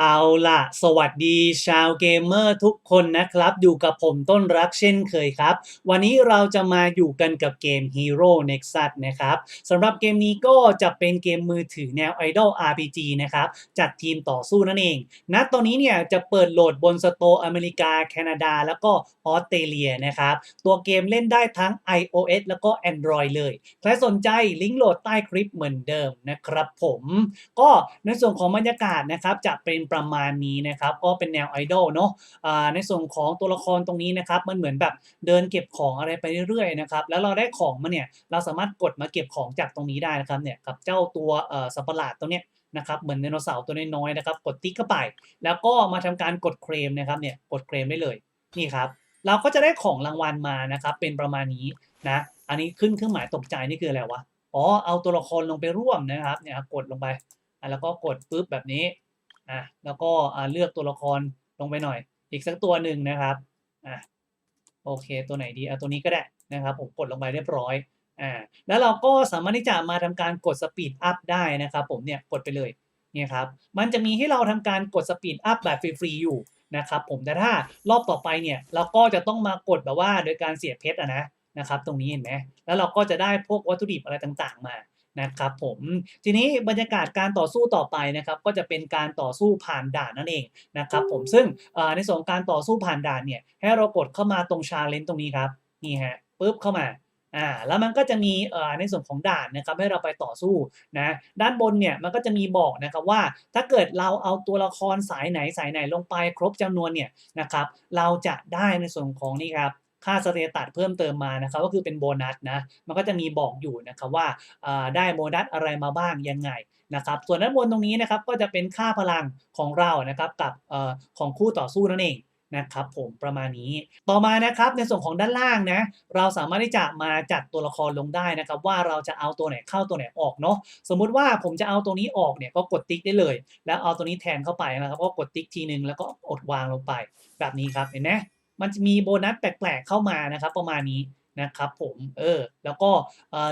เอาล่ะ สวัสดีชาวเกมเมอร์ทุกคนนะครับ อยู่กับผมต้นรักเช่นเคยครับ วันนี้เราจะมาอยู่กันกับเกม Hero Nexus นะครับสำหรับเกมนี้ก็จะเป็นเกมมือถือแนว Idol RPG นะครับจากทีมต่อสู้นั่นเองณตอนนี้เนี่ยจะเปิดโหลดบนสโตร์อเมริกา แคนาดา แล้วก็ออสเตรเลียนะครับ ตัวเกมเล่นได้ทั้ง iOS แล้วก็ Android เลย ใครสนใจลิงก์โหลดใต้คลิปเหมือนเดิมนะครับผม ก็ในส่วนของบรรยากาศนะครับจะเป็นประมาณนี้นะครับก็เป็นแนวไอดอลเนาะในส่วนของตัวละครตรงนี้นะครับมันเหมือนแบบเดินเก็บของอะไรไปเรื่อยๆนะครับแล้วเราได้ของมาเนี่ยเราสามารถกดมาเก็บของจากตรงนี้ได้นะครับเนี่ยกับเจ้าตัวสัตว์ประหลาดตัวเนี้ยนะครับเหมือนไดโนเสาร์ตัวน้อยๆนะครับกดติ๊กเข้าไป แล้วก็มาทำการกดเคลมนะครับเนี่ยกดเคลมได้เลยนี่ครับเราก็จะได้ของรางวัลมานะครับเป็นประมาณนี้นะอันนี้ขึ้นเครื่องหมายตกใจนี่คืออะไรวะอ๋อเอาตัวละครลงไปร่วมนะครับเนี่ยกดลงไปแล้วก็กดปุ๊บแบบนี้ อะแล้วก็อ่าเลือกตัวละครลงไปหน่อย อีกสักตัวหนึ่งนะครับอะโอเค ตัวไหนดีเอาตัวนี้ก็ได้นะครับ ผมกดลงไปเรียบร้อยอ่าแล้วเราก็สามารถที่จะมาทำการกดสปีดอัพได้นะครับ ผมเนี่ยกดไปเลยเนี่ยครับมันจะมีให้เราทำการกดสปีดอัพแบบฟรีๆอยู่นะครับผมแต่ถ้ารอบต่อไปเนี่ยเราก็จะต้องมากดแบบว่าโดยการเสียเพชรอะนะนะครับตรงนี้เห็นไหมแล้วเราก็จะได้พวกวัตถุดิบอะไรต่างๆ มา นะครับผมทีนี้บรรยากาศการต่อสู้ต่อไปนะครับก็จะเป็นการต่อสู้ผ่านด่านนั่นเองนะครับผมซึ่งเอ่อในส่วนของการต่อสู้ผ่านด่านเนี่ยให้เรากดเข้ามาตรงชาเลนจ์ตรงนี้ครับนี่ฮะปุ๊บเข้ามาอ่าแล้วมันก็จะมีเอ่อในส่วนของด่านนะครับให้เราไปต่อสู้นะด้านบนเนี่ยมันก็จะมีบอกนะครับว่าถ้าเกิดเราเอาตัวละครสายไหนสายไหนลงไปครบจำนวนเนี่ยนะครับเราจะได้ในส่วนของนี่ครับ ค่าสเตตัสเพิ่มเติมมานะครับก็คือเป็นโบนัสนะมันก็จะมีบอกอยู่นะครับว่าได้โบนัสอะไรมาบ้างยังไงนะครับส่วนด้านบนตรงนี้นะครับก็จะเป็นค่าพลังของเรานะครับกับอของคู่ต่อสู้นั่นเองนะครับผมประมาณนี้ต่อมานะครับในส่วนของด้านล่างนะเราสามารถที่จะมาจัดตัวละครลงได้นะครับ ว่าเราจะเอาตัวไหนเข้าตัวไหนออกเนาะสมมุติว่าผมจะเอาตัวนี้ออกเนี่ยก็กดติ๊กได้เลย แล้วเอาตัวนี้แทนเข้าไปนะครับก็กดติ๊กทีนึงแล้วก็อดวางลงไปแบบนี้ครับเห็นไหม มันจะมีโบนัสแปลกๆเข้ามานะครับ ประมาณนี้นะครับผมเออแล้วก็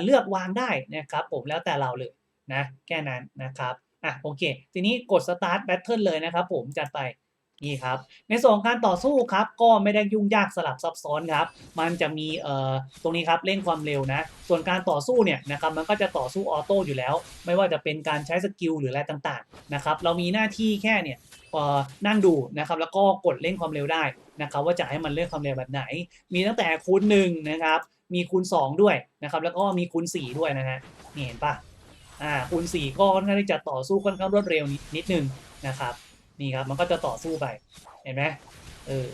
เลือกวางได้นะครับผมแล้วแต่เราเลยนะแค่นั้นนะครับอะโอเค ทีนี้กด start battle เลยนะครับผมจัดไป นี่ครับในส่วนของการต่อสู้ครับก็ไม่ได้ยุ่งยากสลับซับซ้อนครับ มันจะมีเอ่อตรงนี้ครับเร่งความเร็วนะ ส่วนการต่อสู้เนี่ยนะครับมันก็จะต่อสู้ออโต้อยู่แล้ว ไม่ว่าจะเป็นการใช้สกิลหรืออะไรต่างๆนะครับเรามีหน้าที่แค่เนี่ยเอ่อนั่งดูนะครับแล้วก็กดเร่งความเร็วได้นะครับว่าจะให้มันเร่งความเร็วแบบไหน มีตั้งแต่คูณหนึ่งนะครับมีคูณ 2 ด้วยนะครับแล้วก็มีคูณ 4 ด้วยนะฮะนี่เห็นปะอ่าคูณ 4 ก็ค่อนข้าจะต่อสู้ค่อนข้างรวดเร็วนิดนึงนะครับ นี่ครับมันก็จะต่อสู้ไปเห็นไหมเออ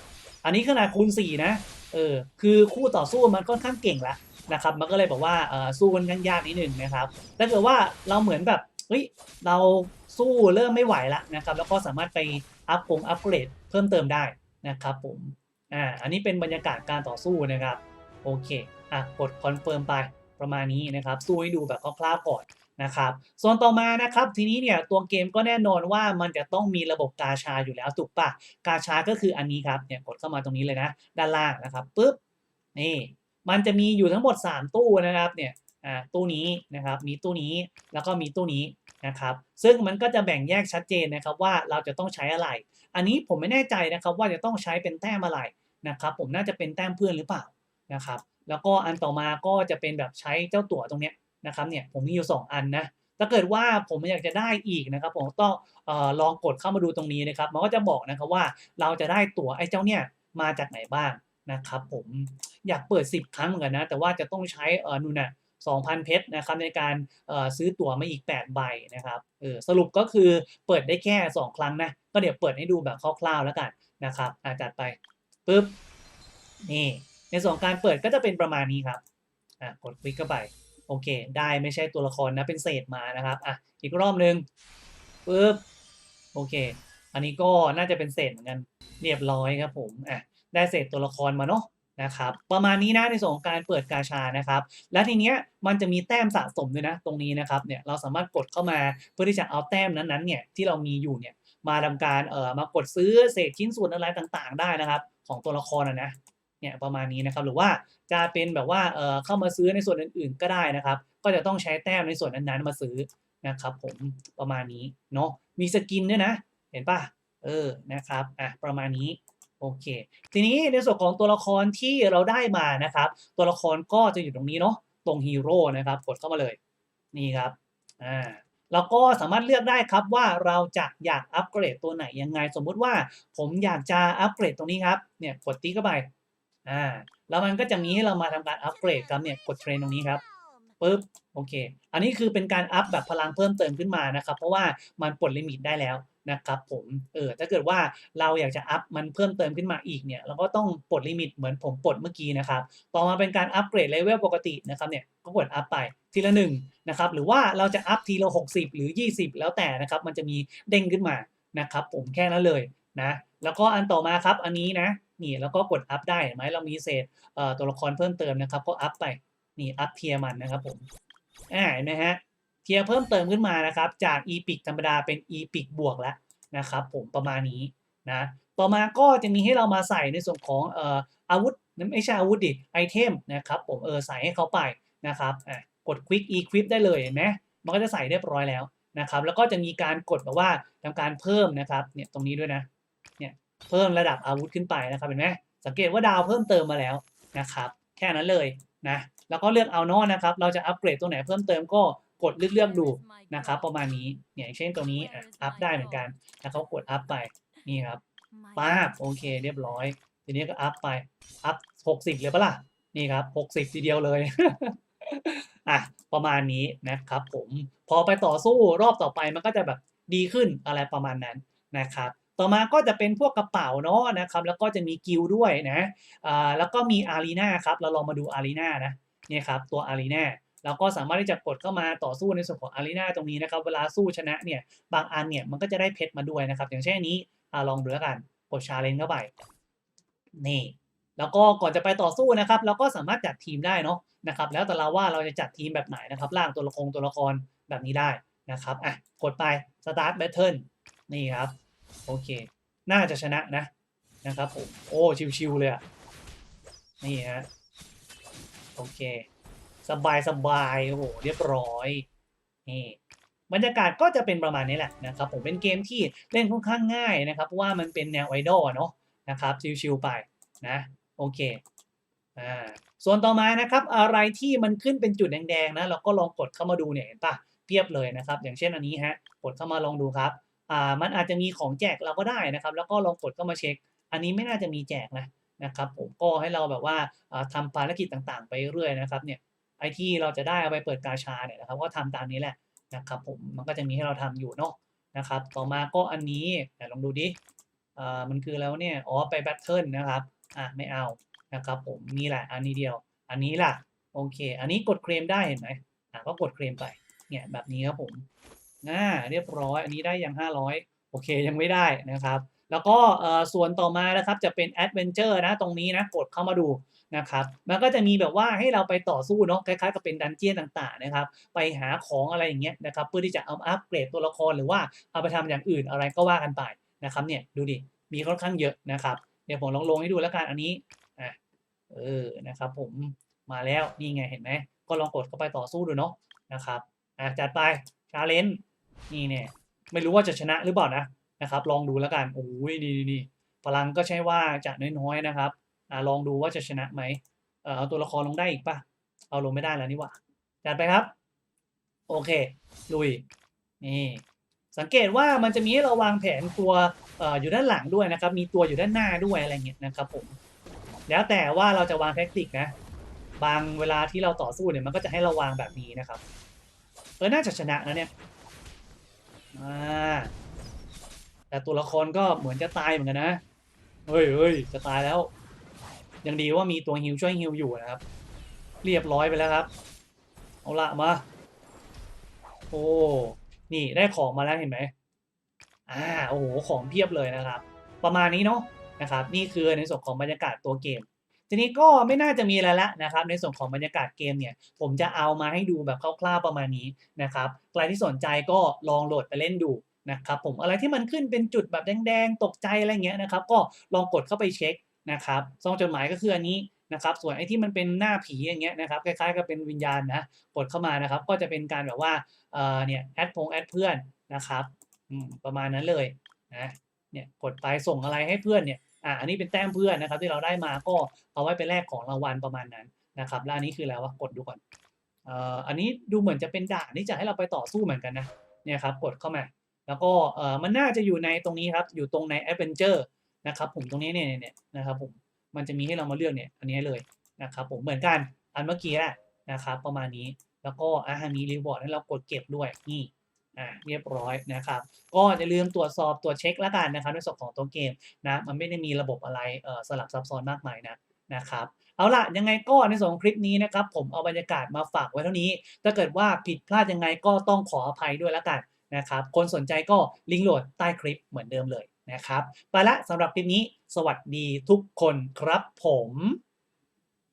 อันนี้ขนาดคูณ4นะเออคือคู่ต่อสู้มันค่อนข้างเก่งละนะครับมันก็เลยบอกว่าเออสู้ค่อนข้างยากนิดนึงนะครับถ้าเกิดว่าเราเหมือนแบบเฮ้ยเราสู้เริ่มไม่ไหวละนะครับแล้วก็สามารถไปอัพกงอัพเกรดเพิ่มเติมได้นะครับผมอ่าอันนี้เป็นบรรยากาศการต่อสู้นะครับโอเคอะกดคอนเฟิร์มไป ประมาณนี้นะครับสู้ให้ดูแบบคร่าวๆก่อนนะครับส่วนต่อมานะครับทีนี้เนี่ยตัวเกมก็แน่นอนว่ามันจะต้องมีระบบกาชาอยู่แล้วถูกปะกาชาก็คืออันนี้ครับเนี่ยกดเข้ามาตรงนี้เลยนะ ด้านล่างนะครับปุ๊บนี่มันจะมีอยู่ทั้งหมด 3 ตู้นะครับเนี่ยอ่าตู้นี้นะครับมีตู้นี้แล้วก็มีตู้นี้นะครับซึ่งมันก็จะแบ่งแยกชัดเจนนะครับว่าเราจะต้องใช้อะไร อันนี้ผมไม่แน่ใจนะครับว่าจะต้องใช้เป็นแต้มอะไรนะครับผมน่าจะเป็นแต้มเพื่อนหรือเปล่านะครับ แล้วก็อันต่อมาก็จะเป็นแบบใช้เจ้าตั๋วตรงเนี้ยนะครับเนี่ยผมมีอยู่ 2 อันนะถ้าเกิดว่าผมอยากจะได้อีกนะครับ ผมต้องออลองกดเข้ามาดูตรงนี้นะครับ มันก็จะบอกนะครับว่าเราจะได้ตั๋วไอ้เจ้าเนี่ยมาจากไหนบ้างนะครับผมอยากเปิด 10 ครั้งเหมือนกันนะแต่ว่าจะต้องใช้เออนู่นน่ะ2,000 เพชรนะครับในการซื้อตั๋วมาอีก 8 ใบนะครับเออสรุปก็คือเปิดได้แค่ 2 ครั้งนะ ก็เดี๋ยวเปิดให้ดูแบบคร่าวๆแล้วกันนะครับอาจัดไปปุ๊บนี่ ในส่วนของการเปิดก็จะเป็นประมาณนี้ครับอะกดคลิกเข้าไปโอเค ได้ไม่ใช่ตัวละครนะเป็นเศษมานะครับอะอีกรอบหนึ่งปึ๊บโอเค อันนี้ก็น่าจะเป็นเศษเหมือนกันเรียบร้อยครับผมอะได้เศษตัวละครมาเนาะนะครับประมาณนี้นะในส่วนของการเปิดกาชานะครับ และทีเนี้ยมันจะมีแต้มสะสมด้วยนะตรงนี้นะครับเนี่ยเราสามารถกดเข้ามาเพื่อที่จะเอาแต้มนั้นๆเนี่ยที่เรามีอยู่เนี่ยมาทำการเอ่อมากดซื้อเศษชิ้นส่วนอะไรต่างๆ ได้นะครับ ของตัวละครนะนะ เนี่ยประมาณนี้นะครับหรือว่าจะเป็นแบบว่าเออเข้ามาซื้อในส่วนอื่น ๆ ก็ได้นะครับ ก็จะต้องใช้แต้มในส่วนนั้นๆมาซื้อนะครับผมประมาณนี้เนาะมีสกินด้วยนะ เห็นปะเออนะครับอะประมาณนี้โอเค ทีนี้ในส่วนของตัวละครที่เราได้มานะครับ ตัวละครก็จะอยู่ตรงนี้เนาะตรงฮีโร่นะครับกดเข้ามาเลยนี่ครับอ่าเราก็สามารถเลือกได้ครับว่าเราจะอยากอัปเกรดตัวไหนยังไง สมมุติว่าผมอยากจะอัปเกรดตรงนี้ครับเนี่ยกดติ๊กเข้าไป อ่าแล้วมันก็จะมีให้เรามาทำการอัปเกรดครับเนี่ยกดเทรนตรงนี้ครับปึ๊บโอเค อันนี้คือเป็นการอัพแบบพลังเพิ่มเติมขึ้นมานะครับ เพราะว่ามันปลดลิมิตได้แล้วนะครับผมเออถ้าเกิดว่าเราอยากจะอัพมันเพิ่มเติมขึ้นมาอีกเนี่ยเราก็ต้องปลดลิมิตเหมือนผมปลดเมื่อกี้นะครับต่อมาเป็นการอัปเกรดเลเวลปกตินะครับเนี่ยก็กดอัพไปทีละหนึ่งนะครับหรือว่าเราจะอัพทีละ 60 หรือ 20 แล้วแต่นะครับมันจะมีเด้งขึ้นมานะครับผมแค่นั้นเลยนะแล้วก็อันต่อมาครับอันนี้นะ นี่แล้วก็กดอัพได้เห็นไหมเรามีเศษตัวละครเพิ่มเติมนะครับก็อัพไปนี่อัพเทียมันนะครับผมอ่าเห็นไหมฮะเทียเพิ่มเติมขึ้นมานะครับ จาก e p i c ธรรมดาเป็น e p i c บวกแล้วนะครับผมประมาณนี้นะต่อมาก็จะมีให้เรามาใส่ในส่วนของเอ่ออาวุธไม่ใช่อาวุธดิไอเทมนะครับผมเออใส่ให้เขาไปนะครับอะกด quick equip ได้เลยเห็นไหมมันก็จะใส่เรียบร้อยแล้วนะครับ แล้วก็จะมีการกดแบบว่าทำการเพิ่มนะครับเนี่ยตรงนี้ด้วยนะเนี่ย เพิ่มระดับอาวุธขึ้นไปนะครับเห็นไหมสังเกตว่าดาวเพิ่มเติมมาแล้วนะครับแค่นั้นเลยนะแล้วก็เลือกเอานอนะครับเราจะอัปเกรดตัวไหนเพิ่มเติมก็กดเลือกเลือกดูนะครับประมาณนี้เนี่ยอย่างเช่นตัวนี้อะอัพได้เหมือนกันแล้วเขากดอัพไปนี่ครับป้าบโอเคเรียบร้อย ทีนี้ก็อัพไปอัพหกสิบเลยปะล่ะนี่ครับหกสิบทีเดียวเลยอะประมาณนี้นะครับผมพอไปต่อสู้รอบต่อไปมันก็จะแบบดีขึ้นอะไรประมาณนั้นนะครับ ต่อมาก็จะเป็นพวกกระเป๋าเนาะนะครับแล้วก็จะมีกิลด้วยนะอ่าแล้วก็มีอารีนาครับเราลองมาดูอารีนานะเนี่ยครับตัวอารีนาเราก็สามารถที่จะกดเข้ามาต่อสู้ในส่วนของอารีนาตรงนี้นะครับเวลาสู้ชนะเนี่ยบางอันเนี่ยมันก็จะได้เพชรมาด้วยนะครับ อย่างเช่นนี้อลองดูแล้วกันกดชาเลนจ์เข้าไปนี่แล้วก็ก่อนจะไปต่อสู้นะครับเราก็สามารถจัดทีมได้เนาะนะครับแล้วแต่เราว่าเราจะจัดทีมแบบไหนนะครับล่างตัวละครตัวละครแบบนี้ได้นะครับอะกดไป start battle นี่ครับ โอเค น่าจะชนะนะนะครับผม โอ้ ชิวๆเลยอะนี่ฮะ โอเค สบายสบายโอ้โห เรียบร้อย นี่ บรรยากาศก็จะเป็นประมาณนี้แหละนะครับ ผมเป็นเกมที่เล่นค่อนข้างง่ายนะครับ เพราะว่ามันเป็นแนวไอดอลเนาะนะครับ ชิวๆไปนะ โอเค อ่า ส่วนต่อมานะครับ อะไรที่มันขึ้นเป็นจุดแดงๆนะ เราก็ลองกดเข้ามาดูเนี่ยเห็นปะเทียบเลยนะครับ อย่างเช่นอันนี้ฮะ กดเข้ามาลองดูครับ มันอาจจะมีของแจกเราก็ได้นะครับ แล้วก็ลองกดเข้ามาเช็ค อันนี้ไม่น่าจะมีแจกนะนะครับผมก็ให้เราแบบว่าอ่าทำภารกิจต่างๆ ไปเรื่อยนะครับเนี่ยไอที่เราจะได้เอาไปเปิดกาชาเนี่ยนะครับก็ทำตามนี้แหละนะครับผมมันก็จะมีให้เราทำอยู่เนาะนะครับ ต่อมาก็อันนี้ลองดูดิอ่ามันคือแล้วเนี่ยอ๋อไปแบทเทิลนะครับอะไม่เอานะครับผมนี่แหละอันนี้เดียว อันนี้ล่ะโอเค อันนี้กดเคลมได้เห็นไหมอะก็กดเคลมไปเนี่ยแบบนี้ครับผม อ่าเรียบร้อย อันนี้ได้ยัง 500 โอเคยังไม่ได้นะครับ แล้วก็ส่วนต่อมานะครับจะเป็น Adventure นะตรงนี้นะกดเข้ามาดูนะครับ มันก็จะมีแบบว่าให้เราไปต่อสู้เนาะคล้ายๆกับเป็นดันเจี้ยนต่างๆนะครับ ไปหาของอะไรอย่างเงี้ยนะครับเพื่อที่จะเอาอัปเกรดตัวละครหรือว่าเอาไปทำอย่างอื่นอะไรก็ว่ากันไปนะครับเนี่ยดูดิมีค่อนข้างเยอะนะครับ เดี๋ยวผมลองลงให้ดูแล้วกันอันนี้อะเออนะครับผมมาแล้วนี่ไงเห็นไหมก็ลองกดเข้าไปต่อสู้ดูเนาะนะครับอะจัดไปชาเลนจ์ นี่เนี่ยไม่รู้ว่าจะชนะหรือเปล่านะนะครับ ลองดูแล้วกันโอ้ยนี่นี่พลังก็ใช่ว่าจะน้อยๆนะครับอ่าลองดูว่าจะชนะไหมเออเอาตัวละครลงได้อีกปะเอาลงไม่ได้แล้วนี่หว่าจัดไปครับ โอเค ลุย นี่สังเกตว่ามันจะมีให้เราวางแผนตัวเอ่ออยู่ด้านหลังด้วยนะครับ มีตัวอยู่ด้านหน้าด้วยอะไรเงี้ยนะครับผม แล้วแต่ว่าเราจะวางแท็กติกนะ บางเวลาที่เราต่อสู้เนี่ยมันก็จะให้เราวางแบบนี้นะครับ เออ น่าจะชนะนะเนี่ย อ่าแต่ตัวละครก็เหมือนจะตายเหมือนกันนะ เฮ้ยเฮ้ยจะตายแล้ว ยังดีว่ามีตัวฮิวช่วยฮิวอยู่นะครับ เรียบร้อยไปแล้วครับ เอาละมา โอ้ นี่ได้ของมาแล้วเห็นไหมอ่า โอ้โห ของเพียบเลยนะครับ ประมาณนี้เนาะนะครับ นี่คือในส่วนของบรรยากาศตัวเกม ทีนี้ก็ไม่น่าจะมีอะไรละนะครับ ในส่วนของบรรยากาศเกมเนี่ย ผมจะเอามาให้ดูแบบคร่าวๆประมาณนี้นะครับ ใครที่สนใจก็ลองโหลดไปเล่นดูนะครับผมอะไรที่มันขึ้นเป็นจุดแบบแดงๆ ตกใจอะไรเงี้ยนะครับ ก็ลองกดเข้าไปเช็คนะครับซองจดหมายก็คืออันนี้นะครับส่วนไอ้ที่มันเป็นหน้าผีอย่างเงี้ยนะครับคล้ายๆกับเป็นวิญญาณนะกดเข้ามานะครับ ก็จะเป็นการแบบว่าเออเนี่ยแอดพงแอดเพื่อนนะครับประมาณนั้นเลยนะเนี่ยกดไปส่งอะไรให้เพื่อนเนี่ย อ่าอันนี้เป็นแต้มเพื่อนนะครับ ที่เราได้มาก็เอาไว้ไปแลกของรางวัลประมาณนั้นนะครับแล้วอันนี้คืออะไรวะกดดูก่อนเอ่ออันนี้ดูเหมือนจะเป็นด่านที่จะให้เราไปต่อสู้เหมือนกันนะเนี่ยครับกดเข้ามา แล้วก็เอ่อมันน่าจะอยู่ในตรงนี้ครับอยู่ตรงใน Adventure นะครับผมตรงนี้เนี่ยเนี่ยเนี่ยนะครับผมมันจะมีให้เรามาเลือกเนี่ยอันนี้เลยนะครับผมเหมือนกันอันเมื่อกี้แหละนะครับประมาณนี้แล้วก็อ่ามีรีวอร์ดให้เรากดเก็บด้วยนี่ อ่าเรียบร้อยนะครับ ก็อย่าลืมตรวจสอบตรวจเช็คแล้วกันนะครับในส่วนของตัวเกมนะมันไม่ได้มีระบบอะไรเอ่อสลับซับซ้อนมากมายนะนะครับเอาละยังไงก็ในส่วนของคลิปนี้นะครับ ผมเอาบรรยากาศมาฝากไว้เท่านี้ ถ้าเกิดว่าผิดพลาดยังไงก็ต้องขออภัยด้วยแล้วกันนะครับ คนสนใจก็ลิงก์โหลดใต้คลิปเหมือนเดิมเลยนะครับ ไปละสำหรับคลิปนี้ สวัสดีทุกคนครับผม